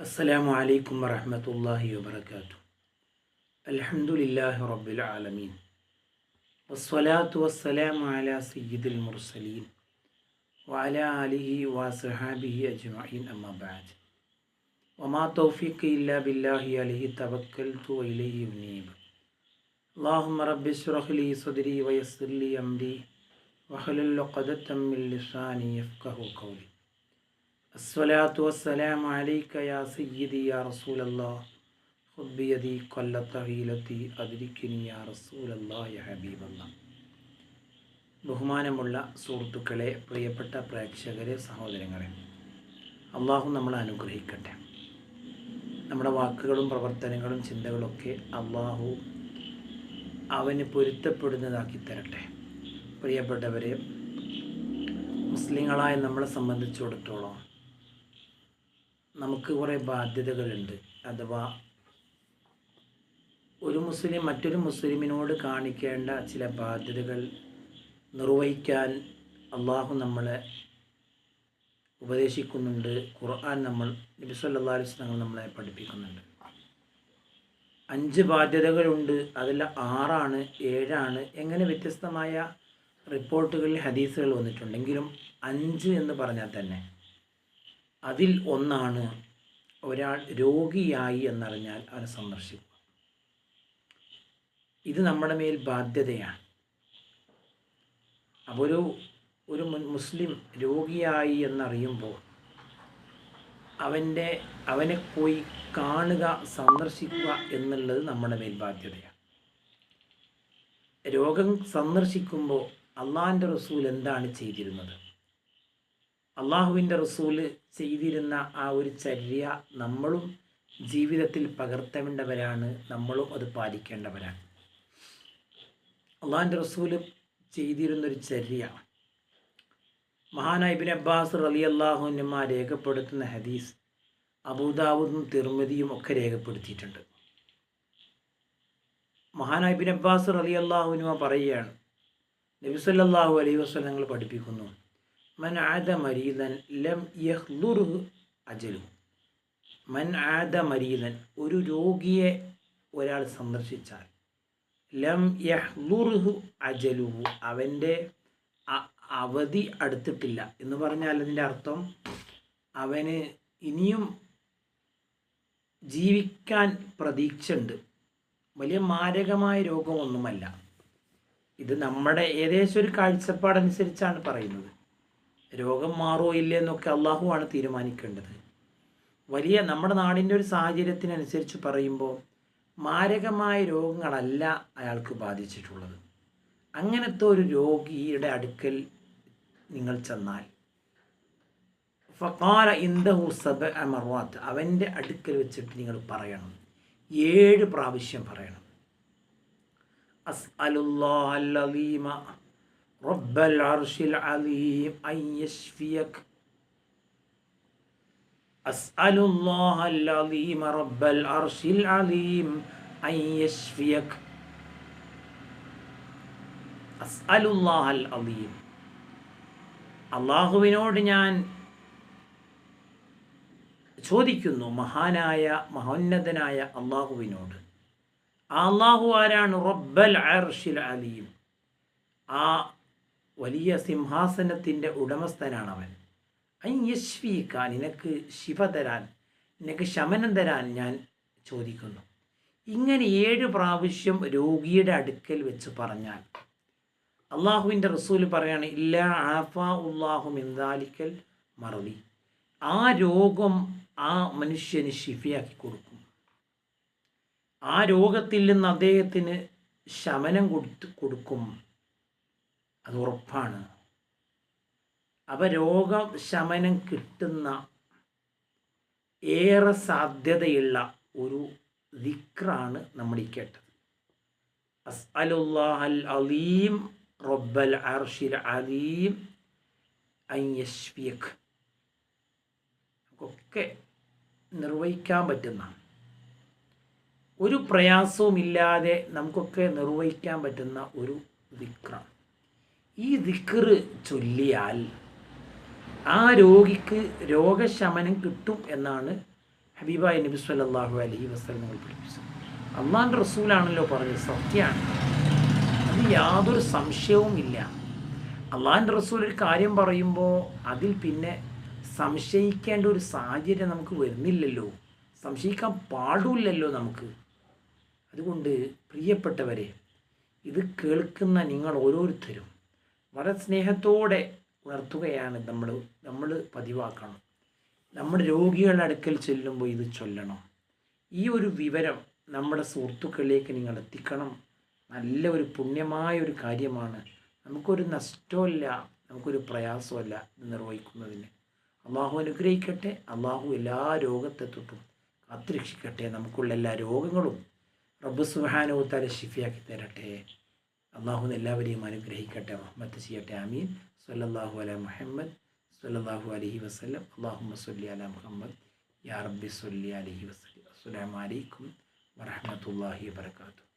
السلام عليكم ورحمة الله وبركاته. الحمد لله رب العالمين. والصلاة والسلام على سيد المرسلين وعلى آله وصحابه أجمعين أما بعد. وما توفيقي إلا بالله عليه توكلت وإليه أنيب. اللهم رب اشرح لي صدري ويسر لي أمري وحلل عقدة من لساني يفقه قولي. അസ്വലാത്തു വസ്സലാം അലൈക്ക യാ സയ്യിദി യാ റസൂലല്ലാ ഹുബിയതി കൊല്ലത്തഹീലത്തി അതിരിക്കിനി യാ റസൂലല്ലാ യാ ബഹുമാനമുള്ള സുഹൃത്തുക്കളെ പ്രിയപ്പെട്ട പ്രേക്ഷകരെ സഹോദരങ്ങളെ അള്ളാഹു നമ്മളെ അനുഗ്രഹിക്കട്ടെ. നമ്മുടെ വാക്കുകളും പ്രവർത്തനങ്ങളും ചിന്തകളൊക്കെ അള്ളാഹു അവന് പൊരുത്തപ്പെടുന്നതാക്കി തരട്ടെ. പ്രിയപ്പെട്ടവരെ മുസ്ലിങ്ങളായ നമ്മളെ സംബന്ധിച്ചിടത്തോളം നമുക്ക് കുറേ ബാധ്യതകളുണ്ട്. അഥവാ ഒരു മുസ്ലിം മറ്റൊരു മുസ്ലിമിനോട് കാണിക്കേണ്ട ചില ബാധ്യതകൾ നിർവഹിക്കാൻ അള്ളാഹു നമ്മളെ ഉപദേശിക്കുന്നുണ്ട്. ഖുർആൻ നമ്മൾ നബി വസല്ലം നമ്മളെ പഠിപ്പിക്കുന്നുണ്ട്. അഞ്ച് ബാധ്യതകളുണ്ട്. അതിൽ ആറാണ് ഏഴാണ്. എങ്ങനെ വ്യത്യസ്തമായ റിപ്പോർട്ടുകളിൽ ഹദീസുകൾ വന്നിട്ടുണ്ടെങ്കിലും അഞ്ച് എന്ന് പറഞ്ഞാൽ തന്നെ അതിൽ ഒന്നാണ് ഒരാൾ രോഗിയായി എന്നറിഞ്ഞാൽ അവനെ സന്ദർശിക്കുക. ഇത് നമ്മുടെ മേൽ ബാധ്യതയാണ്. അപ്പോൾ ഒരു ഒരു മുസ്ലിം രോഗിയായി എന്നറിയുമ്പോൾ അവന്റെ അവനെ പോയി കാണുക സന്ദർശിക്കുക എന്നുള്ളത് നമ്മുടെ മേൽ ബാധ്യതയാണ്. രോഗം സന്ദർശിക്കുമ്പോൾ അള്ളാഹിന്റെ റസൂൽ എന്താണ് ചെയ്തിരുന്നത്? അള്ളാഹുവിന്റെ റസൂൽ ചെയ്തിരുന്ന ആ ഒരു ചര്യ നമ്മളും ജീവിതത്തിൽ പകർത്തേണ്ടവരാണ് നമ്മളും അത് പാലിക്കേണ്ടവരാണ്. അള്ളാഹിന്റെ റസൂൽ ചെയ്തിരുന്നൊരു ചര്യ. മഹാനായ ഇബിൻ അബ്ബാസ് റലി മാ രേഖപ്പെടുത്തുന്ന ഹദീസ് അബൂദാവൂദും തിർമതിയും ഒക്കെ രേഖപ്പെടുത്തിയിട്ടുണ്ട്. മഹാനായ ഇബിൻ അബ്ബാസ് റലി അള്ളാഹുനുമ പറയുകയാണ് അലൈഹി വസ്ലങ്ങൾ പഠിപ്പിക്കുന്നു മൻ ആദ മരീദൻ ലം യഹ്ലുറുഹു അജലു മൻ ആദ മരീദൻ ഒരു രോഗിയെ ഒരാൾ സന്ദർശിച്ചാൽ. ലം യഹ്ലുറുഹു അജലുഹു അവന്റെ അവധി അടുത്തിട്ടില്ല. എന്ന് പറഞ്ഞാൽ അതിന്റെ അർത്ഥം അവന് ഇനിയും ജീവിക്കാൻ പ്രതീക്ഷയുണ്ട്. വലിയ മാരകമായ രോഗമൊന്നുമല്ല. ഇത് നമ്മുടെ ഏകദേശം ഒരു കാഴ്ചപ്പാടനുസരിച്ചാണ് പറയുന്നത്. രോഗം മാറുമോ ഇല്ലേ എന്നൊക്കെ അള്ളാഹുവാണ് തീരുമാനിക്കേണ്ടത്. വലിയ നമ്മുടെ നാടിന്റെ ഒരു സാഹചര്യത്തിനനുസരിച്ച് പറയുമ്പോൾ മാരകമായ രോഗങ്ങളല്ല അയാൾക്ക് ബാധിച്ചിട്ടുള്ളത്. അങ്ങനത്തെ ഒരു രോഗിയുടെ അടുക്കൽ നിങ്ങൾ ചെന്നാൽ. ഫക്കാല ഇന്ദഹു സബ അമർവാത്ത് അവന്റെ അടുക്കൽ വെച്ചിട്ട് നിങ്ങൾ പറയണം. ഏഴ് പ്രാവശ്യം പറയണം. അസ്അലുല്ലാഹല്ലീമ റബ്ബൽ يشفيك അലീം الله العظيم رب റബ്ബൽ العظيم അലീം يشفيك أسأل അസ്അലുല്ലാഹൽ അലീം അള്ളാഹുവിനോട് ഞാൻ ചോദിക്കുന്നു മഹാനായ മഹോന്നതനായ അള്ളാഹുവിനോട് ആ അള്ളാഹു ആരാണ്? റബ്ബൽ അർഷിൽ അലീം. ആ വലിയ സിംഹാസനത്തിന്റെ ഉടമസ്ഥനാണ് അവൻ അയ്യശ്വീക്ക നിനക്ക് ശിവ തരാൻ നിനക്ക് ശമനം തരാൻ ഞാൻ ചോദിക്കുന്നു. ഇങ്ങനെ ഏഴ് പ്രാവശ്യം രോഗിയുടെ അടുക്കൽ വെച്ച് പറഞ്ഞാൽ അള്ളാഹുവിന്റെ റസൂൽ പറയാണ് ഇല്ല ആഫ ഉള്ളാഹു മിന്താലിക്കൽ മറവി. ആ രോഗം ആ മനുഷ്യന് ശിഫിയാക്കി കൊടുക്കും. ആ രോഗത്തിൽ നിന്ന് അദ്ദേഹത്തിന് ശമനം കൊടുത്ത് കൊടുക്കും. അത് ഉറപ്പാണ്. അപ്പോൾ രോഗശമനം കിട്ടുന്ന ഏറെ സാധ്യതയുള്ള ഒരു ദിക്റാണ് നമ്മൾ ഈ കേട്ടത്. അസ്അലുല്ലാഹൽ അലീം റബ്ബൽ അർഷിൽ അലീം അയ്യശ്വിയക് ഒക്കെ നിർവഹിക്കാൻ പറ്റുന്ന ഒരു പ്രയാസവുമില്ലാതെ നമുക്കൊക്കെ നിർവഹിക്കാൻ പറ്റുന്ന ഒരു ദിക്റാണ്. ഈ ദിക്ർ ചൊല്ലിയാൽ ആ രോഗിക്ക് രോഗശമനം കിട്ടും എന്നാണ് ഹബീബായ നബി സല്ലല്ലാഹു അലൈഹി വസല്ലം പഠിപ്പിച്ചത്. അള്ളാന്റെ റസൂലാണല്ലോ പറഞ്ഞത് സത്യമാണ് അത് യാതൊരു സംശയവും ഇല്ല. അള്ളാഹിന്റെ റസൂൽ ഒരു കാര്യം പറയുമ്പോൾ അതിൽ പിന്നെ സംശയിക്കേണ്ട ഒരു സാഹചര്യം നമുക്ക് വരുന്നില്ലല്ലോ. സംശയിക്കാൻ പാടില്ലല്ലോ നമുക്ക്. അതുകൊണ്ട് പ്രിയപ്പെട്ടവരെ ഇത് കേൾക്കുന്ന നിങ്ങൾ ഓരോരുത്തരും വളരെ സ്നേഹത്തോടെ ഉണർത്തുകയാണ് നമ്മൾ നമ്മൾ പതിവാക്കണം. നമ്മൾ രോഗികളുടെ അടുക്കൽ ചെല്ലുമ്പോൾ ഇത് ചൊല്ലണം. ഈ ഒരു വിവരം നമ്മുടെ സുഹൃത്തുക്കളിലേക്ക് നിങ്ങൾ എത്തിക്കണം. നല്ല ഒരു പുണ്യമായ ഒരു കാര്യമാണ്. നമുക്കൊരു നഷ്ടമില്ല നമുക്കൊരു പ്രയാസമല്ല ഇത് നിർവഹിക്കുന്നതിന്. അള്ളാഹു അനുഗ്രഹിക്കട്ടെ അള്ളാഹു എല്ലാ രോഗത്തെ തൊട്ടും കാത്തുരക്ഷിക്കട്ടെ. നമുക്കുള്ള എല്ലാ രോഗങ്ങളും റബ്ബ് സുഹാനോത്താരെ ഷിഫിയാക്കി തരട്ടെ. അള്ളാഹു എല്ലാവരെയും അനുഗ്രഹിക്കട്ടെ റഹ്മത്ത് ചെയ്യട്ടെ ആമീൻ. സല്ലല്ലാഹു അല മുഹമ്മദ് സല്ലല്ലാഹു അലൈഹി വസല്ലം. അള്ളാഹുമ്മ സല്ലി അല മുഹമ്മദ് യാ റബ്ബി സല്ലി അലൈഹി വസല്ലം. അസ്സലാമു അലൈക്കും വറഹ്മത്തുള്ളാഹി വബറകാതുഹു.